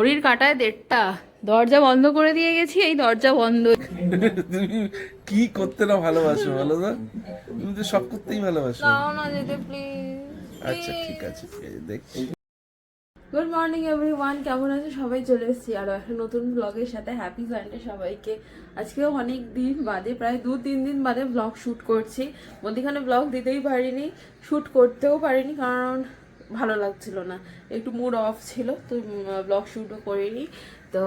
ঘড়ির কাটায় দেড়টা। দরজা বন্ধ করে দিয়ে গেছি এই দরজা বন্ধ। কি করতে না ভালোবাসো বলো তো? তুমি তো সব করতেই ভালোবাসো। না যেতে প্লিজ আচ্ছা ঠিক আছে এই দেখ গুড মর্নিং এভরিওয়ান কেমন আছে? সবাই চলে এসেছি আরও একটা নতুন ব্লগের সাথে। হ্যাপি সানডে সবাইকে। আজকেও অনেক দিন বাদে প্রায় দু তিন দিন বাদে ব্লগ শ্যুট করছি। মধ্যেখানে ব্লগ দিতেই পারিনি শ্যুট করতেও পারিনি কারণ ভালো লাগছিল না। একটু মুড অফ ছিল, তো ব্লগ শ্যুটও করিনি। তো,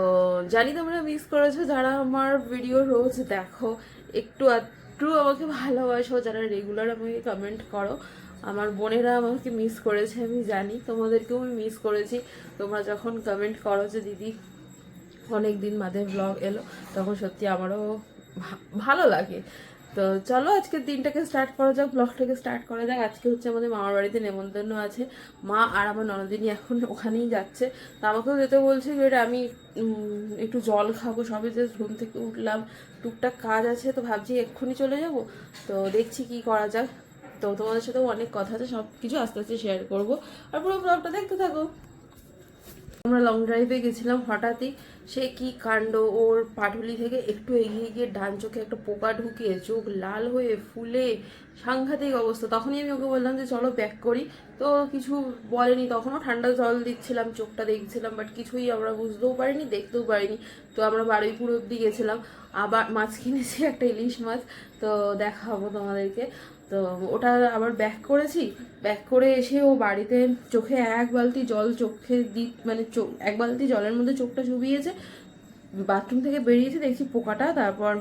জানি তোমরা মিস করেছ, যারা আমার ভিডিও রোজ দেখো, একটু একটু আমাকে ভালোবাসো, যারা রেগুলার আমাকে কমেন্ট করো। আমার বোনেরা আমাকে মিস করেছে, আমি জানি, তোমাদেরকেও আমি মিস করেছি। তোমরা যখন কমেন্ট করো যে, দিদি অনেক দিন বাদে ব্লগ এলো তখন সত্যি আমারও ভালো লাগে। তো চলো আজকের দিনটাকে স্টার্ট করা যাক ব্লগটাকে স্টার্ট করা যাক। আজকে হচ্ছে আমাদের মামার বাড়িতে নেমন্তন্ন আছে। মা আর আমার ননদিনী এখন ওখানেই যাচ্ছে। তো আমাকেও যেতে বলছে এটা আমি একটু জল খাব, সবে জাস্ট ঘুম থেকে উঠলাম। টুকটাক কাজ আছে, তো ভাবছি এক্ষুনি চলে যাব। তো দেখছি কি করা যাক। তো তোমাদের সাথেও অনেক কথা আছে, সব কিছু আস্তে আস্তে শেয়ার করব। আর পুরো ব্লগটা দেখতে থাকো। আমরা লং ড্রাইভে গেছিলাম হঠাৎই। সে কি কাণ্ড? ওর পাটুলি থেকে একটু এগিয়ে গিয়ে ডান চোখে একটা পোকা ঢুকে চোখ লাল হয়ে ফুলে সাংঘাতিক অবস্থা। তখনই আমি ওকে বললাম যে, চলো ব্যাক করি। তো কিছু বলেনি। তখনও ঠান্ডা জল দিচ্ছিলাম, চোখটা দেখছিলাম বাট কিছুই আমরা বুঝতেও পারিনি, দেখতেও পারিনি। তো আমরা বারুইপুর অব্দি গেছিলাম। আবার মাছ কিনেছি, একটা ইলিশ মাছ। তো দেখাবো তোমাদেরকে। তো ওটা আবার ব্যাক করেছি। ব্যাক করে এসে ও বাড়িতে চোখে এক বালতি জল চোখে দি মানে চোখ, এক বালতি জলের মধ্যে চোখটা চুবিয়েছে। বাথরুম থেকে বেরিয়েছে, দেখছি পোকাটা, তারপর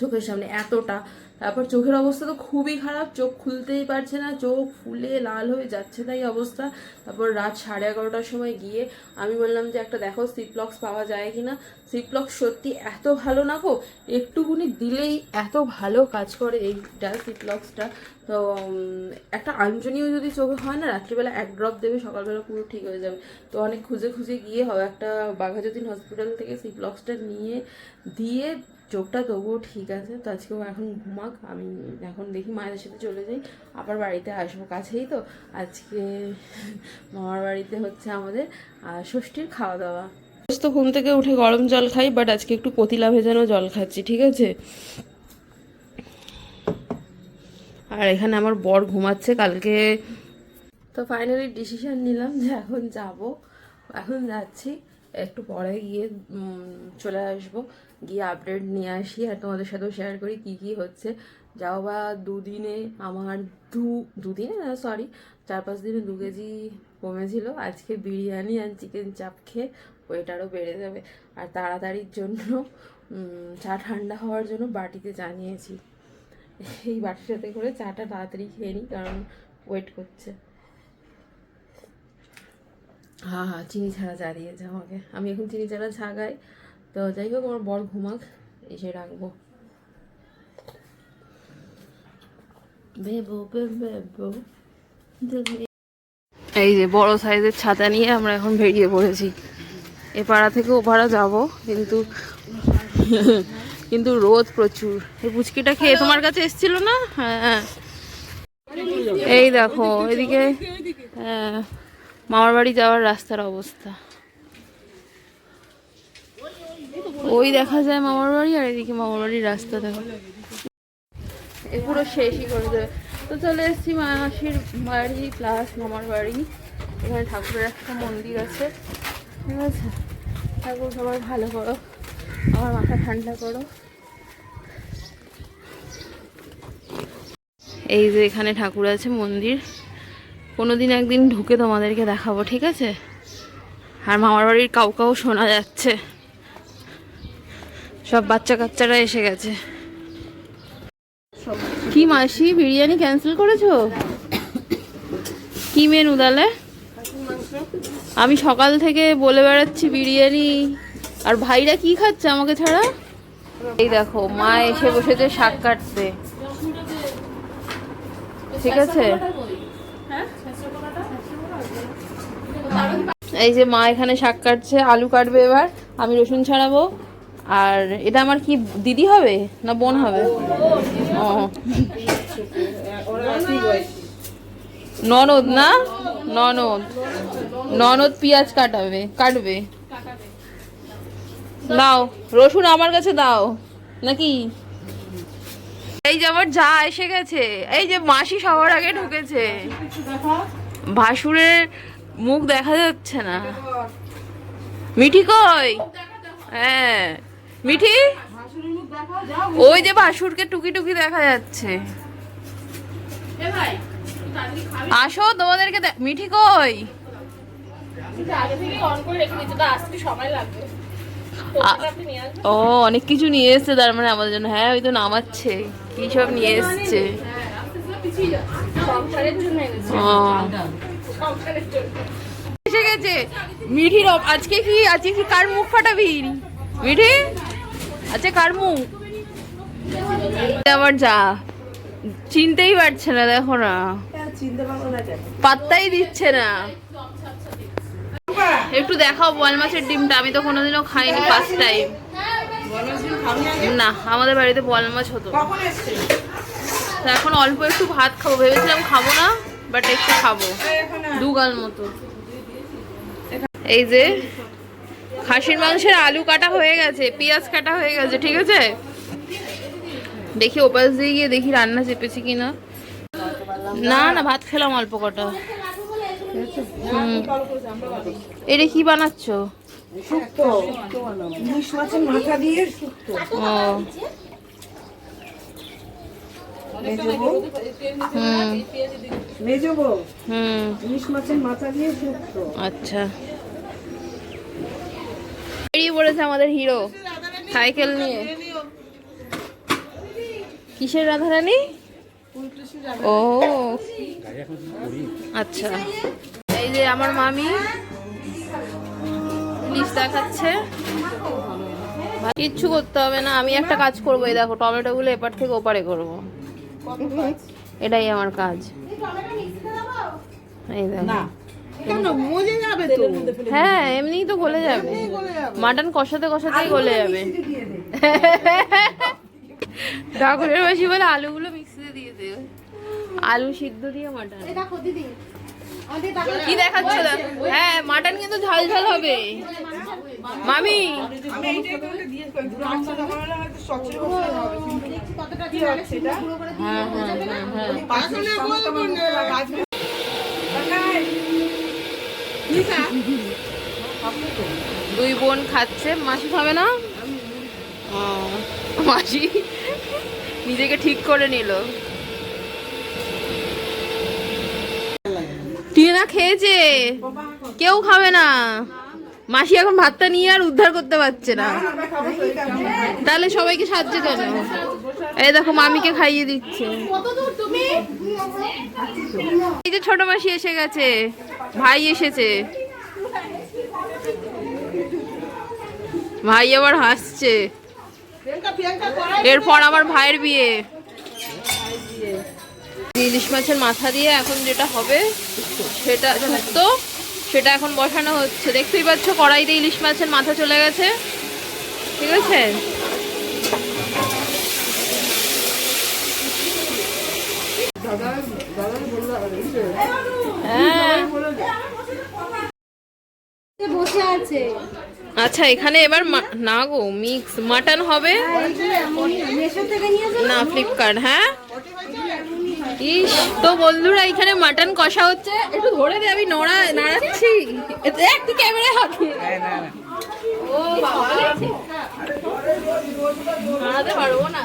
চোখের সামনে এতটা তারপর চোখের অবস্থা তো খুবই খারাপ, চোখ খুলতেই পারছে না, চোখ ফুলে লাল হয়ে যাচ্ছে তাই অবস্থা। তারপর রাত সাড়ে এগারোটার সময় গিয়ে আমি বললাম যে, একটা দেখো সিপ্লক্স পাওয়া যায় কি না সিপ্লক্স সত্যি এত ভালো না গো, একটুকুনি দিলেই এত ভালো কাজ করে এইটা সিপ্লক্সটা তো একটা আঞ্জনীয় যদি চোখে হয় না, রাত্রিবেলা এক ড্রপ দেবে, সকালবেলা পুরো ঠিক হয়ে যাবে। তো অনেক খুঁজে খুঁজে গিয়ে একটা বাঘাযতীন হসপিটাল থেকে সিপ্লক্সটা নিয়ে, দিয়ে চোখটা তবুও ঠিক আছে তো আজকেও এখন ঘুমাক আমি এখন দেখি মায়ের সাথে চলে যাই আবার বাড়িতে আসব কাছেই তো আজকে মামার বাড়িতে হচ্ছে আমাদের ষষ্ঠীর খাওয়া দাওয়া তো ঘুম থেকে উঠে গরম জল খাই বাট আজকে একটু পতিলা ভেজানো জল খাচ্ছি ঠিক আছে? আর এখানে আমার বর ঘুমাচ্ছে কালকে তো ফাইনালি ডিসিশন নিলাম যে এখন যাব এখন যাচ্ছি একটু পরে গিয়ে চলে আসব। গিয়ে আপডেট নিয়ে আসি আর তোমাদের সাথেও শেয়ার করি কি কি হচ্ছে। যাও বা দুদিনে আমার দু, দুদিনে না সরি চার পাঁচ দিনে দু কেজি কমেছিল। আজকে বিরিয়ানি আর চিকেন চাপ খেয়ে ওয়েট আরও বেড়ে যাবে। আর তাড়াতাড়ির জন্য চা ঠান্ডা হওয়ার জন্য বাটিতে জানিয়েছি এই বাটিটাতে করে চাটা তাড়াতাড়ি খেয়ে নিই কারণ ওয়েট করছে। হ্যাঁ হ্যাঁ চিনি ছাড়া চা দিয়েছে আমাকে। আমি এখন চিনি ছাড়া চা খাই। তো যাই হোক আমার বর ঘুমাক এসে রাখব। এই যে বড় সাইজের ছাতা নিয়ে আমরা এখন বেরিয়ে পড়েছি। এ পাড়া থেকে ও পাড়া যাব কিন্তু কিন্তু রোদ প্রচুর। এই পুচকিটা খেয়ে তোমার কাছে এসেছিল না? হ্যাঁ। এই দেখো এদিকে হ্যাঁ মামার বাড়ি যাওয়ার রাস্তার অবস্থা। ওই দেখা যায় মামার বাড়ি আর এদিকে মামার বাড়ির রাস্তা দেখো। এ পুরো শেষই করে দেবে। তো চলে এসেছি মাসির বাড়ি প্লাস মামার বাড়ি। এখানে ঠাকুরের একটা মন্দির আছে। ঠিক আছে? ঠাকুর সবাই ভালো করো। আমার মাথা ঠান্ডা করো। এই যে এখানে ঠাকুর আছে মন্দির। কোনোদিন একদিন ঢুকে তোমাদেরকে দেখাবো ঠিক আছে? আর মামার বাড়ির কাউ কাউ শোনা যাচ্ছে। সব বাচ্চা কাচ্চারা এসে গেছে। কি মাসি, বিরিয়ানি ক্যান্সেল করেছ? কি মেনু তাহলে? আমি সকাল থেকে বলে বেড়াচ্ছি বিরিয়ানি। আর ভাইরা কি খাচ্ছে আমাকে ছাড়া? এই দেখো, মা এসে বসেছে শাক কাটতে। ঠিক আছে? এই যে মা এখানে শাক কাটছে, আলু কাটবে এবার। আমি রসুন ছাড়াবো। আর এটা আমার কি দিদি হবে না বোন হবে? ও। ননদ না? ননদ। ননদ পেঁয়াজ কাটাবে, কাটবে। দাও, রসুন আমার কাছে দাও। নাকি? এই যে আমার যা এসে গেছে। এই যে মাসি সবার আগে ঢুকেছে। ভাসুরের মুখ দেখা যাচ্ছে না। মিঠি কই? হ্যাঁ। মিঠি? ওই যে ভাসুরকে টুকি টুকি দেখা যাচ্ছে। আসো, তোমাদেরকে মিঠি কই? ও, অনেক কিছু নিয়ে এসছে, তার মানে আমাদের জন্য। হ্যাঁ ওই তো নামাচ্ছে, কি সব নিয়ে এসছে। এসে গেছে। মিঠির আজকে কি আজকে কি কার মুখ ফাটাবি? মিঠি? আচ্ছা কার মুখ আমার যা। চিনতেই পারছে না, দেখো না। পাত্তাই দিচ্ছে না। একটু দেখাও বল মাছের ডিমটা। আমি তো কোনোদিনও খাইনি ফার্স্ট টাইম না, আমাদের বাড়িতে বল মাছ হতো। এখন অল্প একটু ভাত খাব। ভেবেছিলাম খাব না বাট একটু খাব। দুগাল মতো। এই যে খাসির মাংসের আলু কাটা হয়ে গেছে পেঁয়াজ কাটা হয়ে গেছে ঠিক আছে? দেখি ওপাশ দিয়ে গিয়ে দেখি রান্না চেপেছি কিনা। না না ভাত খেলাম অল্প কটা। এটা কি বানাচ্ছ? শুক্তো ইলিশ মাছের মাথা দিয়ে শুক্তো ও মেজবো হুম মেজবো হুম ইলিশ মাছের মাথা দিয়ে শুক্তো আচ্ছা বেরিয়ে পড়েছে আমাদের হিরো। সাইকেল নিয়ে। কিসের রাধারানী? ও। আচ্ছা। এই যে আমার মামি ইলিশ দেখাচ্ছে কিচ্ছু করতে হবে না, আমি একটা কাজ করব। এই দেখো টমেটো গুলো এপার থেকে ওপারে করব। এটাই আমার কাজ। এই দেখো। কেন? মজে যাবে তো। হ্যাঁ এমনিই তো গলে যাবে। মাটন কষাতে কষাতেই গলে যাবে। ঠাকুরের বাসি বলে আলুগুলো মিক্সিতে দিয়ে দে। আলু সিদ্ধ দিয়ে মাটন। কি দেখাচ্ছ হ্যাঁ মাটন কিন্তু ঝাল ঝাল হবে মামি তোমাকে দিয়ে করি দুটো আচ্ছা আমার হলে হয়তো সচেতন হতে হবে কিন্তু কি হচ্ছে এটা হ্যাঁ হ্যাঁ হ্যাঁ হ্যাঁ আসলে বলব না আজকে দুই বোন খাচ্ছে। মাসি খাবে না? মাসি নিজেকে ঠিক করে নিল। টিনা খেয়েছে? কেউ খাবে না। মাসি এখন ভাতটা নিয়ে আর উদ্ধার করতে পারছে না। তাহলে সবাইকে সাহায্য কেন এই দেখো, মামিকে খাইয়ে দিচ্ছে। এই যে ছোট মাসি এসে গেছে, ভাই এসেছে। ভাই আবার হাসছে। এরপর আমার ভাইয়ের বিয়ে। ইলিশ মাছের মাথা দিয়ে এখন যেটা হবে, সেটা শুক্তো সেটা এখন বসানো হচ্ছে। দেখতেই পাচ্ছ, কড়াইতে ইলিশ মাছের মাথা চলে গেছে। ঠিক আছে হ্যাঁ বসে আছে আচ্ছা এখানে এবার না গো মিক্স মাটন হবে? নিয়েছে না ফ্লিপকার্ট হ্যাঁ? ইস তো বন্ধুরা এখানে মাটন কষা হচ্ছে। একটু ধরে দে আমি নড়া নাড়াচ্ছি। একটু ক্যামেরায় ও বাবা। নাড়াতে পারব না।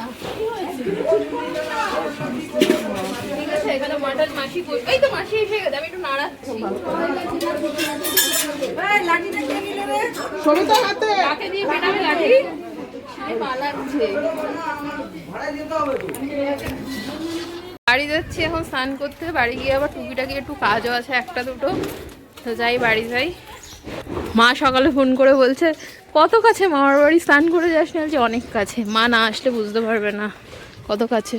বাড়ি যাচ্ছি এখন, স্নান করতে বাড়ি গিয়ে আবার টুকিটাকি একটু কাজও আছে, একটা দুটো। তো যাই, বাড়ি যাই। মা সকালে ফোন করে বলছে, কত কাছে মামার বাড়ি? স্নান করে যাস না? অনেক কাছে। মা না আসলে বুঝতে পারবে না। কত কাছে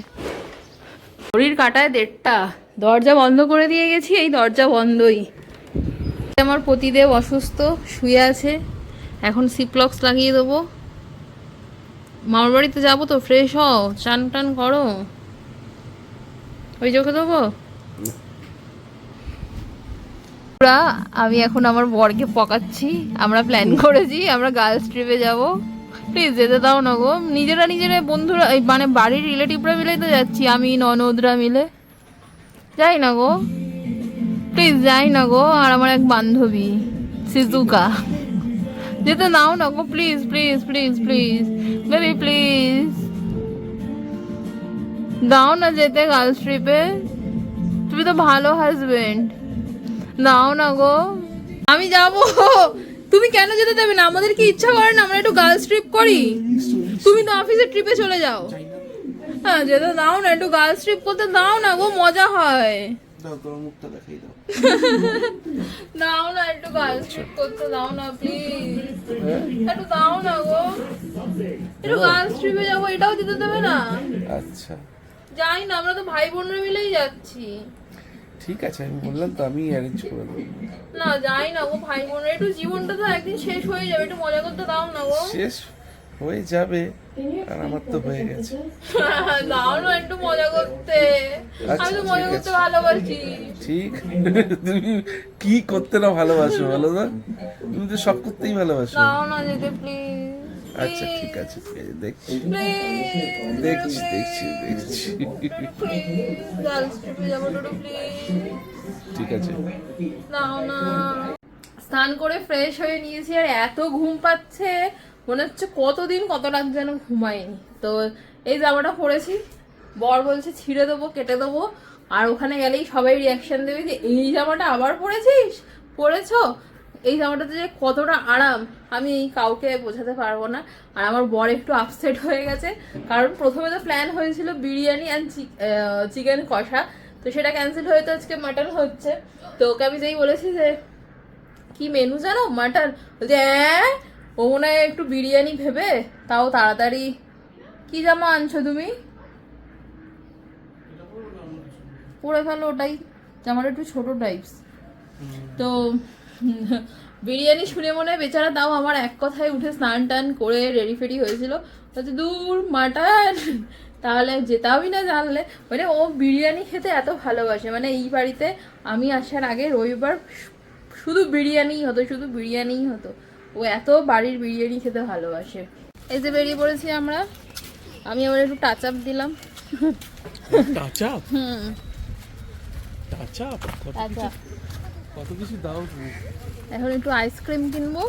ঘড়ির কাটায় দেড়টা। দরজা বন্ধ করে দিয়ে গেছি, এই দরজা বন্ধই। আমার পতিদেব অসুস্থ, শুয়ে আছে। এখন সিপ্লক্স লাগিয়ে দেবো। মামার বাড়িতে যাব তো ফ্রেশ হও, চান টান করো। ওই চোখে দেবো? আমি এখন আমার বরকে পকাচ্ছি, আমরা প্ল্যান করেছি, আমরা গার্লস ট্রিপে যাব। প্লিজ যেতে দাও না গো। নিজেরা নিজেরা বন্ধুরা মানে বাড়ির রিলেটিভরা মিলেই তো যাচ্ছি। আমি, ননদরা মিলে। যাই না গো। প্লিজ যাই না গো। আর আমার এক বান্ধবী সিজুকা যেতে নাও না গো। Please please please please baby please দাও না যেতে গার্লস ট্রিপে তুমি তো ভালো হাজবেন্ড দাও না গো। আমি যাব। তুমি কেন যেতে দেবে না? আমাদের কি ইচ্ছা করে না? আমরা একটু গার্লস ট্রিপ করি। তুমি তো অফিসের ট্রিপে চলে যাও। হ্যাঁ যেতে দাও না একটু গার্লস ট্রিপ করতে দাও না গো মজা হয়। দাও না একটু গার্লস ট্রিপ করতে দাও না প্লিজ একটু দাও না গো। একটু গার্লস ট্রিপে যাব এটাও দিতে দেবে না। আচ্ছা। যাই না আমরা তো ভাই বোনরা মিলেই যাচ্ছি। ঠিক আছে আমি বললাম তো আমি অ্যারেঞ্জ করে দেবো। না যাই না গো ভাই বোনরা একটু জীবনটা তো একদিন শেষ হয়ে যাবে একটু মজা করতে দাও না গো। শেষ হয়ে যাবে আর আমার তো হয়ে গেছে। দাও না একটু মজা করতে। আচ্ছা, আমি তো মজা করতে ভালোবাসি। ঠিক। তুমি কি করতে না ভালোবাসো বলো না তুমি তো সব করতেই ভালোবাসো। দাও না যেতে প্লিজ আচ্ছা ঠিক আছে ঠিক আছে দেখছি দেখছি দেখছি। দেখছি ঠিক আছে। স্নান করে ফ্রেশ হয়ে নিয়েছি আর এত ঘুম পাচ্ছে। মনে হচ্ছে কতদিন কত রাত যেন ঘুমাইনি। তো এই জামাটা পরেছি। বর বলছে ছিঁড়ে দেবো কেটে দেবো। আর ওখানে গেলেই সবাই রিয়াকশন দেবে যে এই জামাটা আবার পরেছিস? পরেছো? এই জামাটাতে যে কতটা আরাম, আমি কাউকে বোঝাতে পারব না। আর আমার বর একটু আপসেট হয়ে গেছে। কারণ প্রথমে তো প্ল্যান হয়েছিল বিরিয়ানি অ্যান্ড চিকেন কষা। তো সেটা ক্যান্সেল হয়ে তো আজকে মাটন হচ্ছে। তো ওকে আমি যেই বলেছি যে, কি মেনু জানো? মাটন বলছে হ্যাঁ ও মনে হয় একটু বিরিয়ানি ভেবে, তাও তাড়াতাড়ি। কি জামা আনছো তুমি? পরে ফেলো ওটাই। জামাটা একটু ছোট টাইপস তো বিরিয়ানি শুনে মনে হয় বেচারা তাও আমার এক কথায় উঠে স্নান টান করে রেডি ফেডি হয়েছিল। বলছে দূর মাটন! তাহলে যেতামই না জানলে। মানে ও বিরিয়ানি খেতে এত ভালোবাসে। মানে এই বাড়িতে আমি আসার আগে রবিবার শুধু বিরিয়ানিই হতো শুধু বিরিয়ানিই হতো। ও এত বাড়ির বিরিয়ানি খেতে ভালোবাসে। এই যে বেরিয়ে পড়েছি আমরা। আমি আবার একটু টাচ আপ দিলাম টাচ আপ হুম টাচ আপ কত কিছু দাও তুমি? এখন একটু আইসক্রিম কিনবো।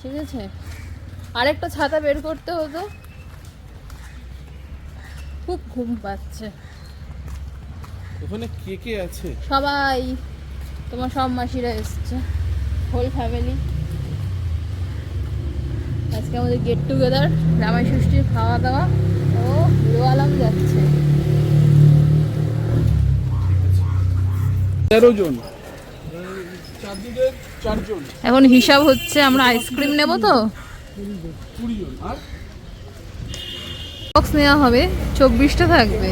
ঠিক আছে? আরেকটা ছাতা বের করতে হতো। খুব ঘুম পাচ্ছে। ওখানে কে কে আছে? সবাই তোমার সব মাসিরা এসছে। হোল ফ্যামিলি আজকে আমাদের গেট টুগেদার জামাই ষষ্ঠীর খাওয়া দাওয়া ও হিরো আলম যাচ্ছে। তেরো জন। এখন হিসাব হচ্ছে আমরা আইসক্রিম নেব তো। বক্স নেওয়া হবে চব্বিশটা থাকবে।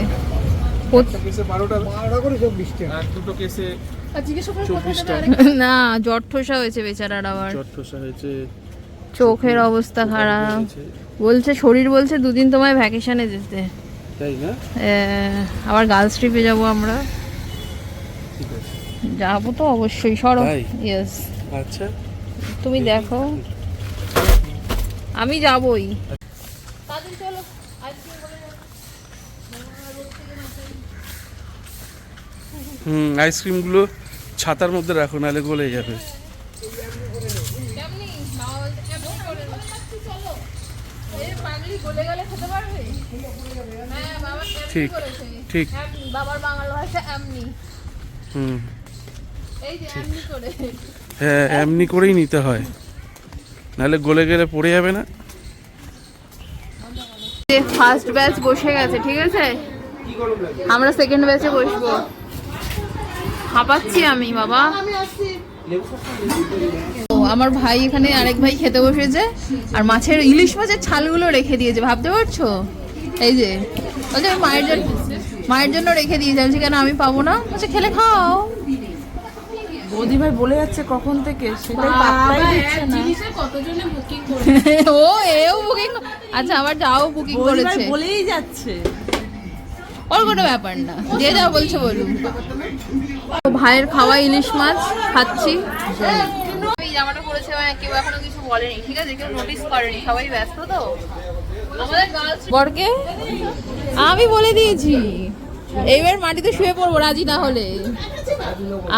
চব্বিশটা। না জ্বর ঠোসা হয়েছে বেচারার আবার। হয়েছে। চোখের অবস্থা খারাপ। বলছে শরীর বলছে দুদিন তোমায় ভ্যাকেশনে যেতে। তাই না? আবার গার্লস ট্রিপে যাব আমরা। যাব তো অবশ্যই সরো? ইয়েস আচ্ছা। তুমি দেখো। আমি যাবই। হুম আইসক্রিমগুলো ছাতার মধ্যে রাখো নাহলে গলে যাবে। ঠিক ঠিক। বাবার বাংলা ভাষা এমনি। হুম। হ্যাঁ এমনি করেই নিতে হয়। নাহলে গলে গেলে পড়ে যাবে না। ফার্স্ট ব্যাচ বসে গেছে ঠিক আছে? আমরা সেকেন্ড ব্যাচে বসবো। হাঁপাচ্ছি আমি বাবা। আমার ভাই এখানে আরেক ভাই খেতে বসেছে আর মাছের ইলিশ মাছের ছালগুলো রেখে দিয়েছে ভাবতে পারছ? এই যে বলছে মায়ের জন্য মায়ের জন্য রেখে দিয়েছে। আমি কেন আমি পাবো না? বলছে খেলে খাও। বৌদি ভাই বলে যাচ্ছে কখন থেকে সেটাই পাত্তাই দিচ্ছে না। ও এও বুকিং আচ্ছা আমার যাও বুকিং করেছে। বলেই যাচ্ছে। ওর কোনো ব্যাপার না যে যা বলছে বলুন। ভাইয়ের খাওয়া ইলিশ মাছ খাচ্ছি। এই জামাটা পরেছে মানে কেউ এখনও কিছু বলেনি ঠিক আছে? কেউ নোটিস করেনি সবাই ব্যস্ত তো? বরকে? আমি বলে দিয়েছি। এইবার মাটিতে শুয়ে পড়ব রাজি না হলে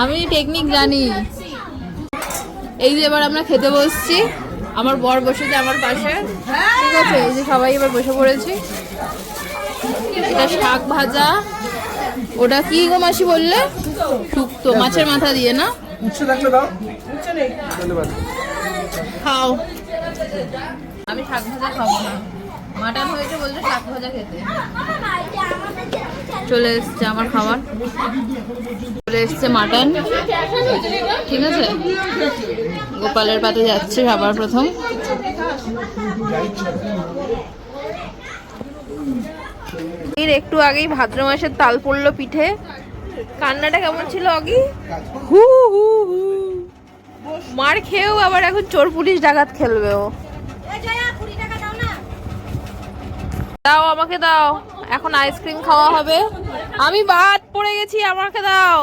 আমি টেকনিক জানি। এই যে এবার আমরা খেতে বসছি। আমার বর বসেছে আমার পাশে। ঠিক আছে এই যে সবাই এবার বসে পড়েছি। এটা শাক ভাজা। ওটা কি গো মাসি বললে? শুক্তো মাছের মাথা দিয়ে না? দাও। খাও। আমি শাক ভাজা খাব না। মাটন হয়েছে বলছে শাক ভাজা খেতে। চলে এসছে আমার খাবার। চলে এসছে মাটন। ঠিক আছে? গোপালের পাতে যাচ্ছে সবার প্রথম। এর একটু আগেই ভাদ্র মাসের তাল পড়ল পিঠে। কান্নাটা কেমন ছিল, অগি? হু হু হু। মার খেয়েও আবার এখন চোর পুলিশ ডাকাত খেলবে ও। দাও আমাকে দাও। এখন আইসক্রিম খাওয়া হবে। আমি বাদ পড়ে গেছি আমাকে দাও।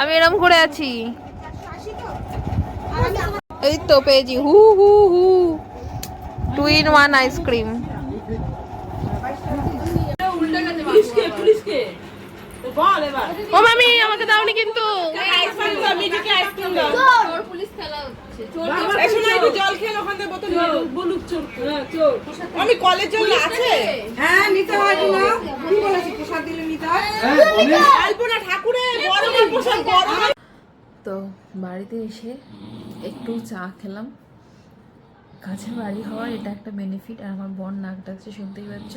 আমি এরম করে আছি। এই তো পেয়েছি। হু হু হু। Two in one ice cream. ও মামি আমাকে দাওনি কিন্তু। আইসক্রিম দাও মিঠিকে আইসক্রিম দাও। পুলিশ খেলা হচ্ছে। চোর এই সময় একটু জল খেয়ে ওখান থেকে বোতল নিয়ে নাও। বলুক চোর। হ্যাঁ চোর। আমি কলেজ জল আছে। হ্যাঁ নিতে হয় কি কি বলেছি। প্রসাদ দিলে নিতে হয়? আলপনা ঠাকুরের গরমের প্রসাদ গরম তো বাড়িতে এসে একটু চা খেলাম। কাছে বাড়ি হওয়ার এটা একটা বেনিফিট আর আমার বোন নাক ডাকছে শুনতেই পাচ্ছ?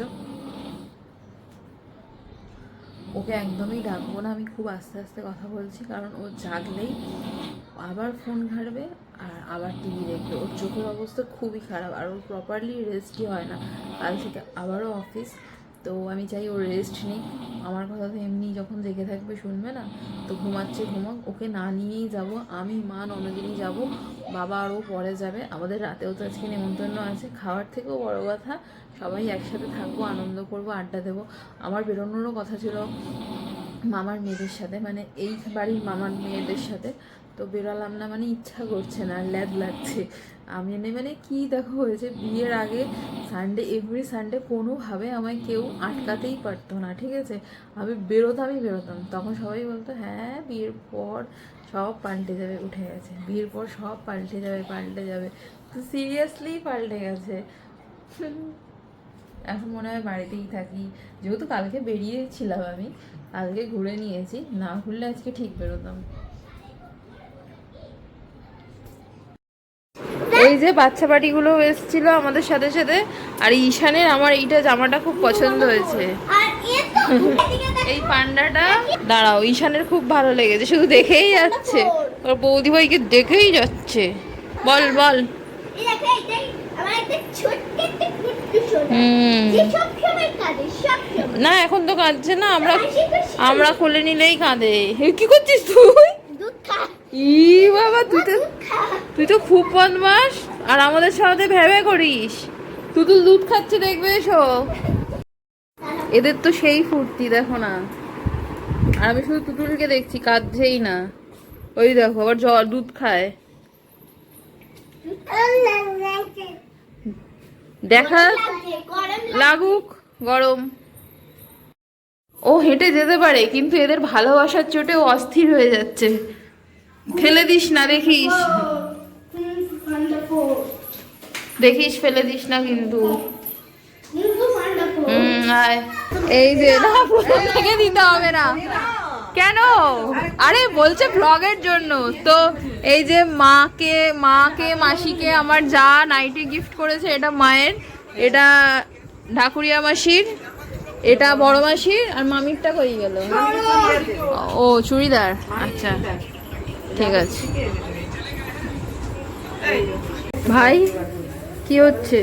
ওকে একদমই ডাকবো না আমি খুব আস্তে আস্তে কথা বলছি কারণ ও জাগলেই আবার ফোন ঘাটবে আর আবার টিভি দেখবে ওর চোখের অবস্থা খুবই খারাপ আর ওর প্রপারলি রেস্টই হয় না। কাল থেকে আবারও অফিস তো আমি চাই ওর রেস্ট নিক। আমার কথা তো এমনি যখন জেগে থাকবে শুনবে না, তো ঘুমাচ্ছে ঘুমাক, ওকে না নিয়েই যাব। আমি, মা ননদিনই যাব। বাবা আরও পরে যাবে। আমাদের রাতেও তো আজকে নেমন্তন্ন আছে। খাওয়ার থেকেও বড় কথা, সবাই একসাথে থাকব, আনন্দ করব, আড্ডা দেবো। আমার বেরোনোরও কথা ছিল। মামার মেয়েদের সাথে মানে এই বাড়ির মামার মেয়েদের সাথে। তো বেরোলাম না মানে ইচ্ছা করছে না ল্যাদ লাগছে। আমি এনে মানে কি দেখো হয়েছে, বিয়ের আগে সানডে এভরি সানডে কোনোভাবে আমায় কেউ আটকাতেই পারতো না, ঠিক আছে? আমি বেরোতামই বেরোতাম। তখন সবাই বলতো হ্যাঁ বিয়ের পর সব পাল্টে যাবে। উঠে গেছে। বিয়ের পর সব পাল্টে যাবে পাল্টে যাবে। তো সিরিয়াসলি পাল্টে গেছে। এখন মনে হয় বাড়িতেই থাকি। যেহেতু কালকে বেরিয়েছিলাম আমি কালকে ঘুরে নিয়েছি না ঘুরলে আজকে ঠিক বেরোতাম। এই যে বাচ্চা বাড়িগুলো এসেছিল আমাদের সাথে সাথে আর ঈশানের আমার এইটা জামাটা খুব পছন্দ হয়েছে। এই পান্ডাটা দাঁড়াও ঈশানের খুব ভালো লেগেছে শুধু দেখেই যাচ্ছে। ওর বৌদি ভাইকে দেখেই যাচ্ছে। বল বল। না, এখন তো কাঁদছে না, আমরা আমরা খুলে নিলেই কাঁদে। কি করছিস তুই? ই বাবা, তুই তো তুই তো খুব বদমাস। আর আমাদের সাথে ভেবে করিস। তুতুল দুধ খাচ্ছে, দেখবে এসো। এদের তো সেই ফুর্তি, দেখো না। আর আমি শুধু তুতুলকে দেখছি, কাঁদছেই না। ওই দেখো, আবার জল দুধ খায়। দেখা লাগুক, গরম। ও হেঁটে যেতে পারে, কিন্তু এদের ভালোবাসার চোটে ও অস্থির হয়ে যাচ্ছে। ফেলে দিস না, দেখিস। দেখিস, ফেলে দিস না কিন্তু। এই যে দিতে হবে না। কেন? আরে বলছে ব্লগের জন্য। তো এই যে মাকে মাকে, মাসিকে আমার যা নাইটি গিফট করেছে, এটা মায়ের। এটা ঢাকুরিয়া মাসির, এটা বড় মাসির, আর মামিরটা কই গেল? ও, চুড়িদার। আচ্ছা ঠিক আছে। ভাই, কি হচ্ছে?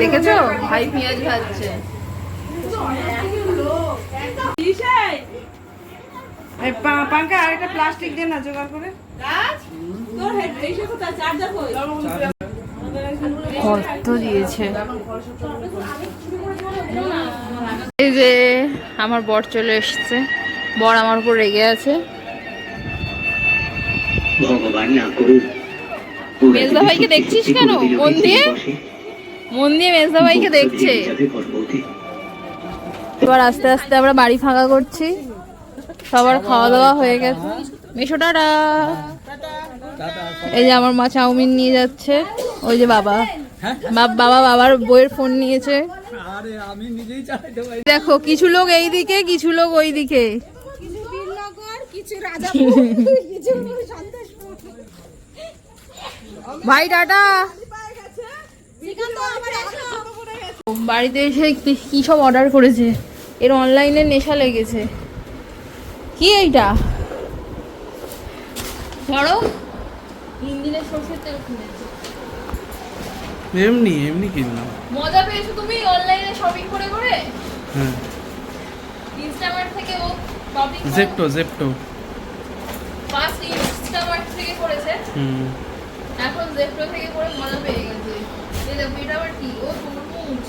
দেখেছ? ভাই পেঁয়াজ খাচ্ছে এই পা- পাঙ্কা আরেকটা প্লাস্টিক দে না জোগাড় করে। কত দিয়েছে। এই যে আমার বর চলে এসছে। বর আমার উপর রেগে আছে। ভগবান না করুন মেজদা ভাইকে দেখছিস কেন? মন দিয়ে? মন দিয়ে মেজদা ভাইকে দেখছে। দিয়ে। এবার আস্তে আস্তে আমরা বাড়ি ফাঁকা করছি। সবার খাওয়া দাওয়া হয়ে গেছে। মেশোটারা এই যে আমার মা চাউমিন নিয়ে যাচ্ছে। ওই যে বাবা। বাব- বাবা বাবার বইয়ের ফোন নিয়েছে। দেখো কিছু লোক এই দিকে কিছু লোক ওই দিকে ভাই টাটা। বাড়িতে এসে কি- কি সব অর্ডার করেছে? এর অনলাইনে নেশা লেগেছে। কি এইটা? ধরো ইঞ্জিনের সর্ষের তেল কিনেছে। এমনি এমনি কিনলাম। মজা পেয়েছ তুমি অনলাইনে শপিং করে করে? হ্যাঁ। ইনস্টামার্ট থেকে ও shopping Zepto Zepto first Instamart থেকে করেছে। হুম। এখন জেপ্টো থেকে করে মজা পেয়ে গেছে। এই দেখো এটা আবার কি? ও তরমুজ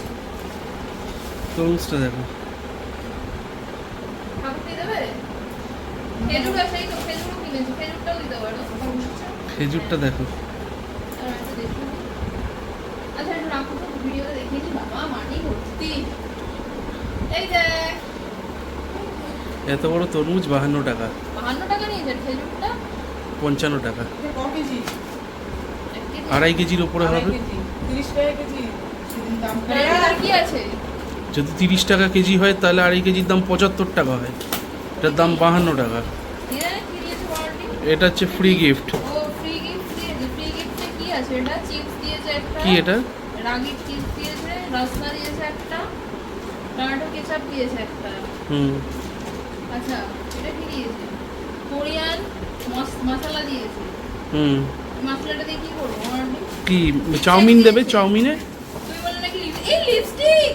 তরমুজটা দেখো ঠাকুর দিয়ে দেবে খেজুর আছে এই তো খেজুরও কিনেছি খেজুরটাও দিতে পারো খেজুরটা দেখো আর একটা দেখুন। আচ্ছা একটু রাখো তো ভিডিওতে দেখিয়েছি বাবা মাটি ভর্তি এই দেখো এত বড় তরমুজ বাহান্ন টাকা। বাহান্ন টাকা নিয়েছে খেজুরটা? পঞ্চান্ন টাকা। আড়াই কেজির ওপরে হবে। যদি তিরিশ টাকা কেজি হয় তাহলে আড়াই কেজির দাম পঁচাত্তর টাকা হয়। এটার দাম বাহান্ন টাকা। এরা কি দিয়েছে এটা হচ্ছে ফ্রি গিফট ও ফ্রি গিফট দিয়েছে ফ্রি গিফটে কি আছে? এটা চিপস দিয়েছে একটা কি রাগি চিপস দিয়েছে রসনা দিয়েছে একটা টমেটো কেচাপ দিয়েছে একটা। হুম। আচ্ছা এটা কি দিয়েছে? কোরিয়ান মশলা দিয়েছে। হুম। মশলাটা দিয়ে কি করব কি চাউমিন দেবে চাউমিনে? তুমি বলে নাকি এই লিপস্টিক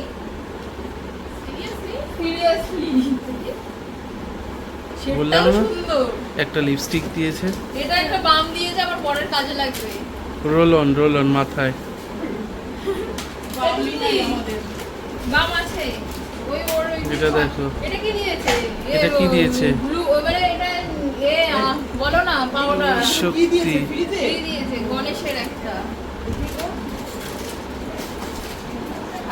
সিরিয়াসলি বললাম না? একটা লিপস্টিক দিয়েছে। এটা একটা বাম দিয়েছে আমার পরের কাজে লাগবে। রোল অন রোল অন মাথায়। বাম আছে। ওই ওর এটা দেখো। এটা কি দিয়েছে? এটা কি দিয়েছে? ব্লু। ওইবারে এটা এ বলো না পাউডার কি দিয়েছে? ফ্রিতে? দিয়েছে গণেশের একটা।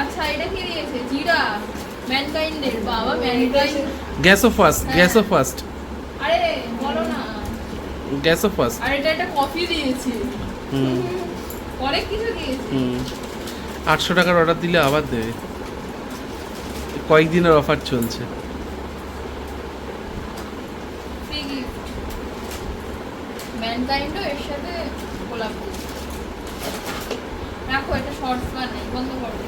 আচ্ছা এটা কি দিয়েছে? জিরা। ম্যানকাইন্ডের বাবা ম্যানকাইন্ড গ্যাসও ফাস্ট গ্যাসও ফাস্ট আরে বলো না। গ্যাসও ফাস্ট আর এটা একটা কফি দিয়েছে। হুম। অনেক কিছু দিয়েছে। হুম। আটশো টাকার অর্ডার দিলে আবার দেবে কয়েকদিনের অফার চলছে। ম্যানকাইন্ডও এর সাথে ফুল রাখো এটা শর্টস বানাই বন্ধ করো।